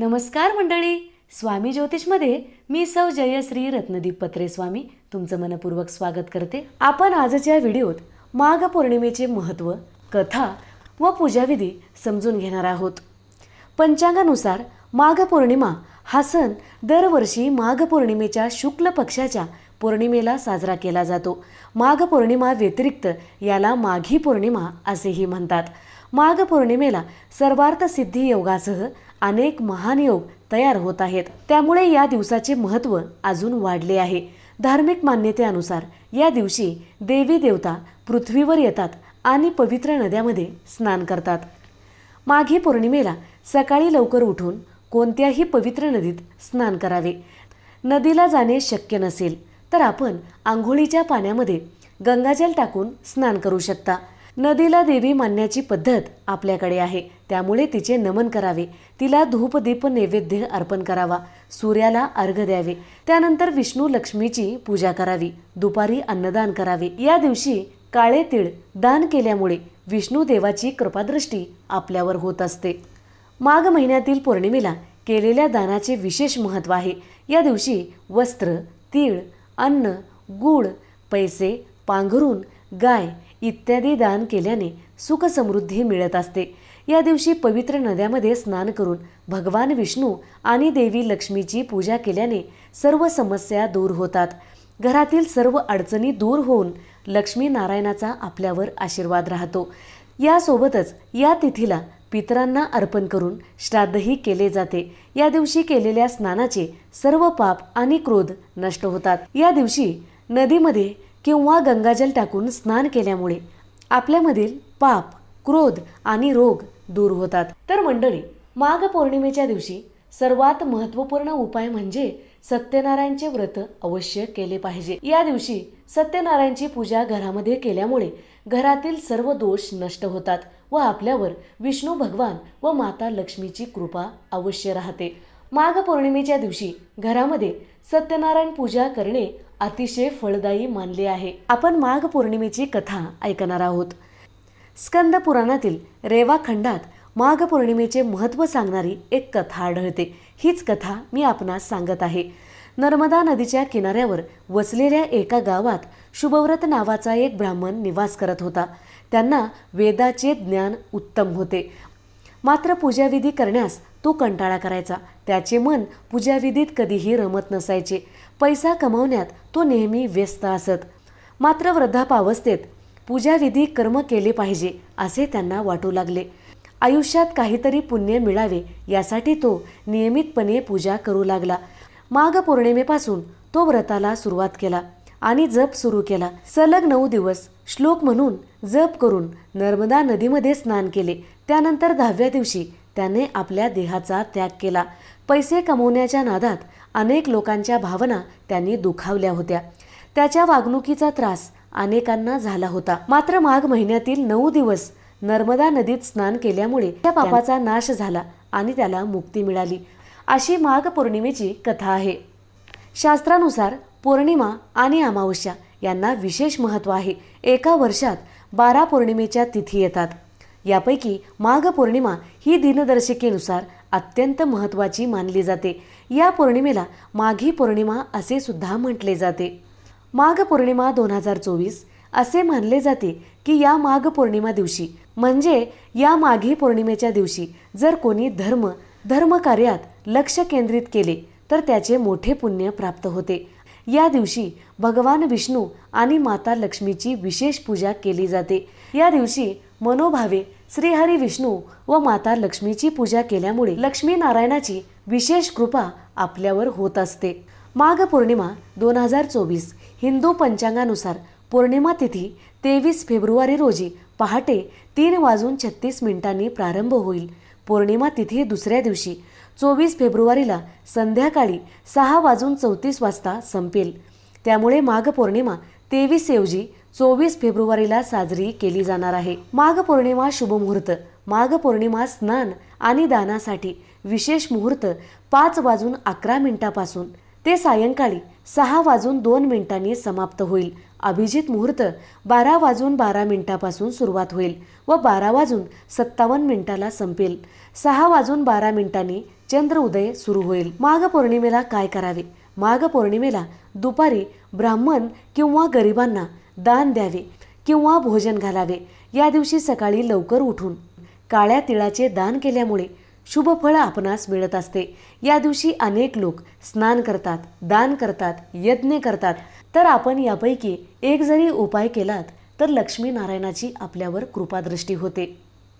नमस्कार मंडळी. स्वामी ज्योतिषमध्ये मी सौ जयश्री रत्नदीप पत्रे स्वामी तुमचं मनपूर्वक स्वागत करते. आपण आजच्या व्हिडिओत माघ पौर्णिमेचे महत्त्व कथा व पूजाविधी समजून घेणार आहोत. पंचांगानुसार माघ पौर्णिमा हा सण दरवर्षी माघ पौर्णिमेच्या शुक्ल पक्षाच्या पौर्णिमेला साजरा केला जातो. माघ पौर्णिमा व्यतिरिक्त याला माघी पौर्णिमा असेही म्हणतात. माघ पौर्णिमेला सर्वार्थ सिद्धी योगासह अनेक महान योग तयार होत आहेत. त्यामुळे या दिवसाचे महत्त्व अजून वाढले आहे. धार्मिक मान्यतेनुसार या दिवशी देवी देवता पृथ्वीवर येतात आणि पवित्र नद्यामध्ये स्नान करतात. माघी पौर्णिमेला सकाळी लवकर उठून कोणत्याही पवित्र नदीत स्नान करावे. नदीला जाणे शक्य नसेल तर आपण आंघोळीच्या पाण्यामध्ये गंगाजल टाकून स्नान करू शकता. नदीला देवी मानण्याची पद्धत आपल्याकडे आहे. त्यामुळे तिचे नमन करावे. तिला धूपदीप नैवेद्य अर्पण करावा. सूर्याला अर्घ द्यावे. त्यानंतर विष्णू लक्ष्मीची पूजा करावी. दुपारी अन्नदान करावे. या दिवशी काळे तीळ दान केल्यामुळे विष्णू देवाची कृपादृष्टी आपल्यावर होत असते. माघ महिन्यातील पौर्णिमेला केलेल्या दानाचे विशेष महत्त्व आहे. या दिवशी वस्त्र तीळ अन्न गूळ पैसे पांघरून गाय इत्यादी दान केल्याने सुखसमृद्धी मिळत असते. या दिवशी पवित्र नद्यामध्ये स्नान करून भगवान विष्णू आणि देवी लक्ष्मीची पूजा केल्याने सर्व समस्या दूर होतात. घरातील सर्व अडचणी दूर होऊन लक्ष्मी नारायणाचा आपल्यावर आशीर्वाद राहतो. यासोबतच या तिथीला पितरांना अर्पण करून श्राद्धही केले जाते. या दिवशी केलेल्या स्नानाचे सर्व पाप आणि क्रोध नष्ट होतात. या दिवशी नदीमध्ये किंवा गंगाजल टाकून स्नान केल्यामुळे आपल्यामधील पाप क्रोध आणि रोग दूर होतात. तर मंडळी माघ पौर्णिमेच्या दिवशी सर्वात महत्त्वपूर्ण उपाय म्हणजे सत्यनारायणचे व्रत अवश्य केले पाहिजे. या दिवशी सत्यनारायणची पूजा घरामध्ये केल्यामुळे घरातील सर्व दोष नष्ट होतात व आपल्यावर विष्णू भगवान व माता लक्ष्मीची कृपा अवश्य राहते. माघ पौर्णिमेच्या दिवशी घरामध्ये सत्यनारायण पूजा करणे अतिशय फळदायी मानले आहे. आपण माघ पौर्णिमेची कथा ऐकणार आहोत. स्कंद पुराणातील रेवा खंडात माघ पौर्णिमेचे महत्त्व सांगणारी एक कथा आढळते. हीच कथा मी आपणास सांगत आहे. नर्मदा नदीच्या किनाऱ्यावर वसलेल्या एका गावात शुभव्रत नावाचा एक ब्राह्मण निवास करत होता. त्यांना वेदाचे ज्ञान उत्तम होते. मात्र पूजाविधी करण्यास तो कंटाळा करायचा. त्याचे मन पूजाविधीत कधीही रमत नसायचे. पैसा कमावण्यात तो नेहमी व्यस्त असत. मात्र वृद्धापावस्थेत पूजाविधी कर्म केले पाहिजे असे त्यांना वाटू लागले. आयुष्यात काहीतरी पुण्य मिळावे यासाठी तो नियमितपणे पूजा करू लागला. माघ पौर्णिमेपासून तो व्रताला सुरुवात केला आणि जप सुरू केला. सलग नऊ दिवस श्लोक म्हणून जप करून नर्मदा नदीमध्ये स्नान केले. त्यानंतर दहाव्या दिवशी त्याने आपल्या देहाचा त्याग केला. पैसे कमवण्याच्या नादात अनेक लोकांच्या भावना त्यांनी दुखावल्या होत्या. त्याच्या वागणुकीचा त्रास अनेकांना झाला होता. मात्र माघ महिन्यातील नऊ दिवस नर्मदा नदीत स्नान केल्यामुळे त्या पापाचा नाश झाला आणि त्याला मुक्ती मिळाली. अशी माघ पौर्णिमेची कथा आहे. शास्त्रानुसार पौर्णिमा आणि अमावस्या यांना विशेष महत्त्व आहे. एका वर्षात बारा पौर्णिमेच्या तिथी येतात. यापैकी माघ पौर्णिमा ही दिनदर्शिकेनुसार अत्यंत महत्त्वाची मानली जाते. या पौर्णिमेला माघी पौर्णिमा असे सुद्धा म्हटले जाते. माघ पौर्णिमा दोन हजार चोवीस असे मानले जाते की या माघ पौर्णिमा दिवशी म्हणजे या माघी पौर्णिमेच्या दिवशी जर कोणी धर्म धर्मकार्यात लक्ष केंद्रित केले तर त्याचे मोठे पुण्य प्राप्त होते. या दिवशी भगवान विष्णू आणि माता लक्ष्मीची विशेष पूजा केली जाते. या दिवशी मनोभावे श्रीहरी विष्णू व माता लक्ष्मीची पूजा केल्यामुळे लक्ष्मी नारायणाची विशेष कृपा आपल्यावर होत असते. माघ पौर्णिमा दोन हजार चोवीस हिंदू पंचांगानुसार पौर्णिमा तिथी तेवीस फेब्रुवारी रोजी पहाटे तीन वाजून छत्तीस मिनिटांनी प्रारंभ होईल. पौर्णिमा तिथी दुसऱ्या दिवशी चोवीस फेब्रुवारीला संध्याकाळी सहा वाजून चौतीस वाजता संपेल. त्यामुळे माघ पौर्णिमा तेवीस ऐवजी चोवीस फेब्रुवारीला साजरी केली जाणार आहे. माघ पौर्णिमा शुभमुहूर्त माघ पौर्णिमा स्नान आणि दानासाठी विशेष मुहूर्त पाच वाजून अकरा मिनिटापासून. ते सायंकाळी सहा वाजून दोन मिनिटांनी समाप्त होईल. अभिजित मुहूर्त बारा वाजून बारा मिनिटापासून सुरुवात होईल व बारा वाजून सत्तावन्न मिनिटाला संपेल. सहा वाजून बारा मिनिटांनी चंद्र उदय सुरू होईल. माघ पौर्णिमेला काय करावे? माघ पौर्णिमेला दुपारी ब्राह्मण किंवा गरिबांना दान द्यावे किंवा भोजन घालावे. या दिवशी सकाळी लवकर उठून काळ्या तिळाचे दान केल्यामुळे शुभ फळ आपणास मिळत असते. या दिवशी अनेक लोक स्नान करतात दान करतात यज्ञ करतात. तर आपण यापैकी एक जरी उपाय केलात तर लक्ष्मी नारायणाची आपल्यावर कृपादृष्टी होते.